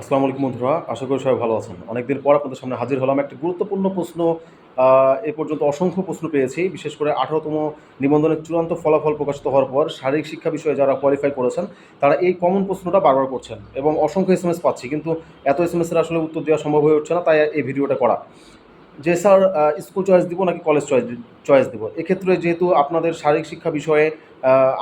আসসালামু আলাইকুম বন্ধুরা, আশা করি সবাই ভালো আছেন। অনেকদিন পর আপনাদের সামনে হাজির হলাম একটি গুরুত্বপূর্ণ প্রশ্ন এ পর্যন্ত অসংখ্য প্রশ্ন পেয়েছি, বিশেষ করে আঠারোতম নিবন্ধনের চূড়ান্ত ফলাফল প্রকাশিত হওয়ার পর শারীরিক শিক্ষা বিষয়ে যারা কোয়ালিফাই করেছেন, তারা এই কমন প্রশ্নটা বারবার করছেন এবং অসংখ্য এস পাচ্ছি, কিন্তু এত এস এম আসলে উত্তর দেওয়া সম্ভব হয়ে উঠছে না, তাই এই ভিডিওটা করা। যে স্যার স্কুল চয়েস দিব নাকি কলেজ চয়েস চয়েস দেবো? এক্ষেত্রে যেহেতু আপনাদের শারীরিক শিক্ষা বিষয়ে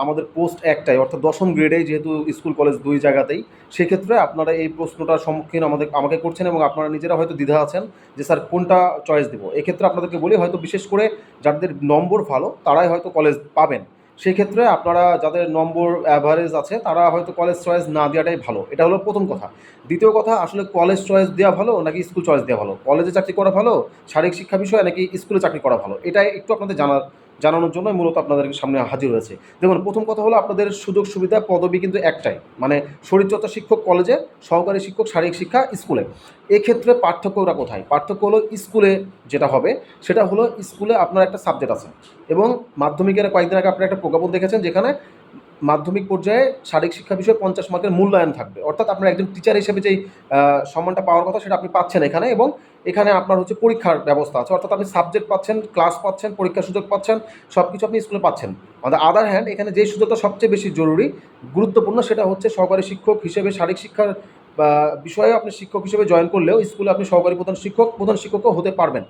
আমাদের পোস্ট একটাই, অর্থাৎ দশম গ্রেডে যেহেতু স্কুল কলেজ দুই জায়গাতেই, সেক্ষেত্রে আপনারা এই প্রশ্নটার সম্মুখীন আমাদের, আমাকে করছেন এবং আপনারা নিজেরা হয়তো দ্বিধা আছেন যে স্যার কোনটা চয়েস দেবো? এক্ষেত্রে আপনাদেরকে বলি, হয়তো বিশেষ করে যাদের নম্বর ভালো, তারাই হয়তো কলেজ পাবেন। সেই ক্ষেত্রে আপনারা যাদের নম্বর অ্যাভারেজ আছে, তারা হয়তো কলেজ চয়েস না দেওয়াটাই ভালো। এটা হলো প্রথম কথা। দ্বিতীয় কথা, আসলে কলেজ চয়েস দেওয়া ভালো নাকি স্কুল চয়েস দেওয়া ভালো? কলেজে চাকরি করা ভালো? শারীরিক শিক্ষা বিষয়ে নাকি স্কুলে চাকরি করা ভালো? এটাই একটু আপনাদের জানার জানানোর জন্য মূলত আপনাদের সামনে হাজির হয়েছে। দেখুন, প্রথম কথা হলো আপনাদের সুযোগ সুবিধা, পদবি কিন্তু একটাই মানে শরীরচর্চা শিক্ষক কলেজে, সহকারী শিক্ষক, শারীরিক শিক্ষা স্কুলে। এক্ষেত্রে পার্থক্যটা কোথায়? পার্থক্য হলো স্কুলে যেটা হবে, সেটা হলো স্কুলে আপনার একটা সাবজেক্ট আছে এবং মাধ্যমিকের কয়েকদিন আগে আপনারা একটা প্রজ্ঞাপন দেখেছেন, যেখানে মাধ্যমিক পর্যায়ে শারীরিক শিক্ষা বিষয়ে পঞ্চাশ মার্কের মূল্যায়ন থাকবে। অর্থাৎ আপনার একজন টিচার হিসেবে যেই সম্মানটা পাওয়ার কথা সেটা আপনি পাচ্ছেন এখানে এবং এখানে আপনার হচ্ছে পরীক্ষার ব্যবস্থা আছে। অর্থাৎ আপনি সাবজেক্ট পাচ্ছেন ক্লাস পাচ্ছেন, পরীক্ষার সুযোগ পাচ্ছেন সব কিছু আপনি স্কুলে পাচ্ছেন। আমাদের আদার হ্যান্ড এখানে যে সুযোগটা সবচেয়ে বেশি জরুরি, গুরুত্বপূর্ণ সেটা হচ্ছে সহকারী শিক্ষক হিসেবে শারীরিক শিক্ষার বিষয়ে আপনি শিক্ষক হিসেবে জয়েন করলেও স্কুলে আপনি সহকারী প্রধান শিক্ষক, প্রধান শিক্ষকও হতে পারবেন।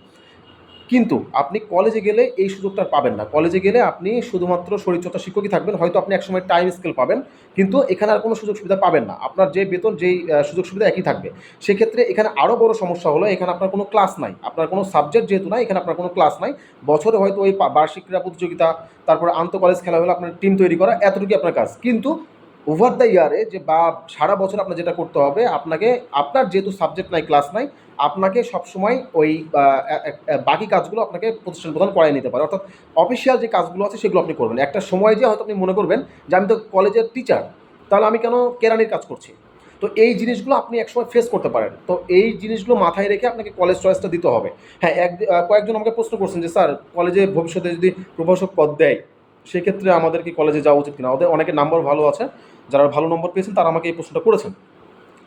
কিন্তু আপনি কলেজে গেলে এই সুযোগটা পাবেন না। কলেজে গেলে আপনি শুধুমাত্র শরীরচর্চা শিক্ষকই থাকবেন, হয়তো আপনি একসময় টাইম স্কেল পাবেন, কিন্তু এখানে আর কোনো সুযোগ সুবিধা পাবেন না। আপনার যে বেতন, যেই সুযোগ সুবিধা একই থাকবে। সেক্ষেত্রে এখানে আরও বড় সমস্যা হলো, এখানে আপনার কোনো ক্লাস নাই। আপনার কোনো সাবজেক্ট যেহেতু নাই, এখানে আপনার কোনো ক্লাস নাই। বছরে হয়তো ওই বার্ষিক ক্রীড়া প্রতিযোগিতা, তারপরে আন্ত কলেজ খেলা হলে আপনার টিম তৈরি করা, এতটুকুই আপনার কাজ। কিন্তু ওভার দ্য ইয়ারে যে বা, সারা বছর আপনার যেটা করতে হবে, আপনাকে, আপনার যেহেতু সাবজেক্ট নাই ক্লাস নাই, আপনাকে সবসময় ওই বাকি কাজগুলো আপনাকে প্রতিষ্ঠান প্রদান করাই নিতে পারে। অর্থাৎ অফিসিয়াল যে কাজগুলো আছে, সেগুলো আপনি করবেন। একটা সময় যে হয়তো আপনি মনে করবেন যে আমি তো কলেজের টিচার তাহলে আমি কেন কেরানির কাজ করছি? তো এই জিনিসগুলো আপনি একসময় ফেস করতে পারেন। তো এই জিনিসগুলো মাথায় রেখে আপনাকে কলেজ চয়েসটা দিতে হবে। হ্যাঁ এক কয়েকজন আমাকে প্রশ্ন করছেন যে, স্যার কলেজে ভবিষ্যতে যদি প্রভাষক পদ দেয় সেক্ষেত্রে আমাদের কি কলেজে যাওয়া উচিত কিনা? ওদের অনেকের নাম্বার ভালো আছে, যারা ভালো নম্বর পেয়েছেন তারা আমাকে এই প্রশ্নটা করেছেন।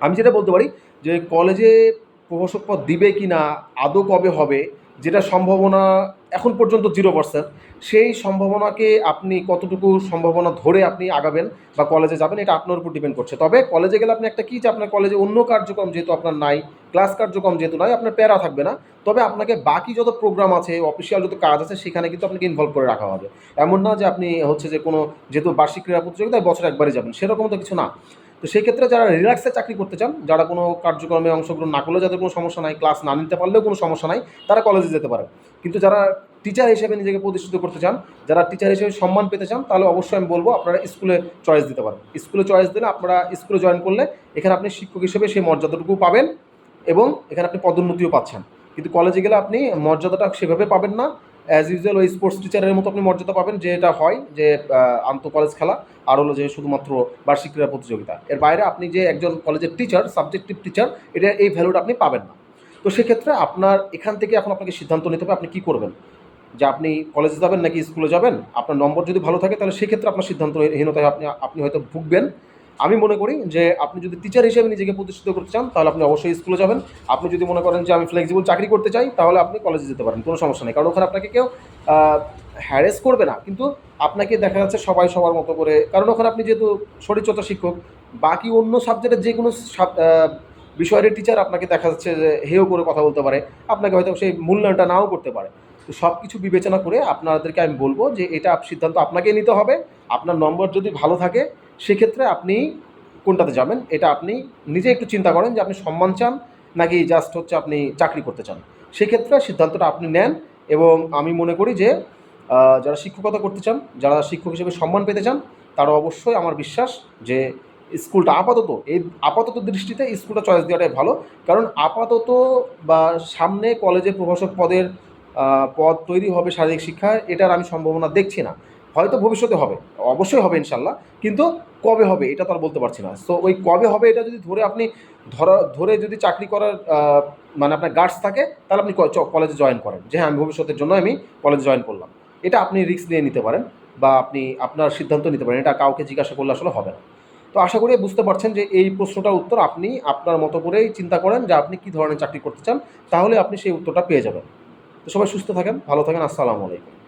আমি যেটা বলতে পারি যে কলেজে প্রভাষক পদ দিবে কি না আদৌ কবে হবে, যেটা সম্ভাবনা এখন পর্যন্ত জিরো পার্সেন্ট সেই সম্ভাবনাকে আপনি কতটুকু সম্ভাবনা ধরে আপনি আগাবেন বা কলেজে যাবেন, এটা আপনার উপর ডিপেন্ড করছে। তবে কলেজে গেলে আপনি একটা কী যে আপনার কলেজে অন্য কার্যক্রম যেহেতু আপনার নাই ক্লাস কার্যক্রম যেহেতু নয়, আপনার প্যারা থাকবে না। তবে আপনাকে বাকি যত প্রোগ্রাম আছে অফিসিয়াল যত কাজ আছে, সেখানে কিন্তু আপনাকে ইনভলভ করে রাখা হবে। এমন না যে আপনি হচ্ছে যে কোনো যেহেতু বার্ষিক ক্রীড়া প্রতিযোগিতায় বছর একবারই যাবেন, সেরকম তো কিছু না। তো সেই ক্ষেত্রে যারা রিল্যাক্সে চাকরি করতে চান, যারা কোনো কার্যক্রমে অংশগ্রহণ না করলেও যাদের কোনো সমস্যা নাই ক্লাস না নিতে পারলেও কোনো সমস্যা নাই, তারা কলেজে যেতে পারে কিন্তু যারা টিচার হিসেবে নিজেকে প্রতিষ্ঠিত করতে চান, যারা টিচার হিসেবে সম্মান পেতে চান, তাহলে অবশ্যই আমি বলব আপনারা স্কুলে চয়েস দিতে পারেন। স্কুলে চয়েস দিলে আপনারা স্কুলে জয়েন করলে, এখানে আপনি শিক্ষক হিসেবে সেই মর্যাদাটুকু পাবেন। এবং এখানে আপনি পদোন্নতিও পাচ্ছেন। কিন্তু কলেজে গেলে আপনি মর্যাদাটা সেভাবে পাবেন না। অ্যাজ ইউজুয়াল ওই স্পোর্টস টিচারের মতো আপনি মর্যাদা পাবেন, যেটা হয় যে আন্ত কলেজ খেলা, আর হলো যে শুধুমাত্র বার্ষিক ক্রীড়া প্রতিযোগিতা। এর বাইরে আপনি যে একজন কলেজের টিচার সাবজেক্টিভ টিচার এটা এই ভ্যালুটা আপনি পাবেন না। তো সেক্ষেত্রে আপনার, এখান থেকে এখন আপনাকে সিদ্ধান্ত নিতে হবে আপনি কী করবেন? যে আপনি কলেজে যাবেন নাকি স্কুলে যাবেন? আপনার নম্বর যদি ভালো থাকে, তাহলে সেক্ষেত্রে আপনার সিদ্ধান্তহীনতায় আপনি আপনি হয়তো ভুগবেন। আমি মনে করি যে আপনি যদি টিচার হিসেবে নিজেকে প্রতিষ্ঠিত করতে চান, তাহলে আপনি অবশ্যই স্কুলে যাবেন। আপনি যদি মনে করেন যে আমি ফ্লেক্সিবল চাকরি করতে চাই, তাহলে আপনি কলেজে যেতে পারেন, কোনো সমস্যা নেই। কারণ ওখানে আপনাকে কেউ হ্যারেস করবে না। কিন্তু আপনাকে দেখা যাচ্ছে সবাই সবার মতো করে, কারণ ওখানে আপনি যেহেতু শরীরচর্চা শিক্ষক, বাকি অন্য সাবজেক্টের যে কোনো বিষয়ের টিচার আপনাকে দেখা যাচ্ছে যে হেও করে কথা বলতে পারে। আপনাকে হয়তো সেই মূল্যায়নটা নাও করতে পারে। তো সব কিছু বিবেচনা করে আপনাদেরকে আমি বলব যে এটা সিদ্ধান্ত আপনাকে নিতে হবে। আপনার নম্বর যদি ভালো থাকে সেক্ষেত্রে আপনি কোনটাতে যাবেন? এটা আপনি নিজে একটু চিন্তা করেন যে আপনি সম্মান চান নাকি জাস্ট হচ্ছে আপনি চাকরি করতে চান। সেক্ষেত্রে সিদ্ধান্তটা আপনি নেন এবং আমি মনে করি যে যারা শিক্ষকতা করতে চান, যারা শিক্ষক হিসেবে সম্মান পেতে চান, তারা অবশ্যই আমার বিশ্বাস যে স্কুলটা আপাতত, এই আপাতত দৃষ্টিতে স্কুলটা চয়েস দেওয়াটাই ভালো। কারণ আপাতত বা সামনে কলেজে প্রভাষক পদের পদ তৈরি হবে শারীরিক শিক্ষায় এটার আমি সম্ভাবনা দেখছি না। হয়তো ভবিষ্যতে হবে, অবশ্যই হবে ইনশাল্লাহ, কিন্তু কবে হবে এটা তো আর বলতে পারছি না। তো ওই কবে হবে এটা যদি ধরে আপনি ধরা, ধরে যদি চাকরি করার মানে আপনার গার্ডস থাকে, তাহলে আপনি কলেজে জয়েন করেন। যে হ্যাঁ আমি ভবিষ্যতের জন্য আমি কলেজে জয়েন করলাম। এটা আপনি রিস্ক নিয়ে নিতে পারেন বা আপনি আপনার সিদ্ধান্ত নিতে পারেন। এটা কাউকে জিজ্ঞাসা করলে আসলে হবে না। তো আশা করি বুঝতে পারছেন যে এই প্রশ্নটার উত্তর আপনি আপনার মতো করেই চিন্তা করেন যে আপনি কী ধরনের চাকরি করতে চান, তাহলে আপনি সেই উত্তরটা পেয়ে যাবেন। তো সবাই সুস্থ থাকেন, ভালো থাকেন, আসসালামু আলাইকুম।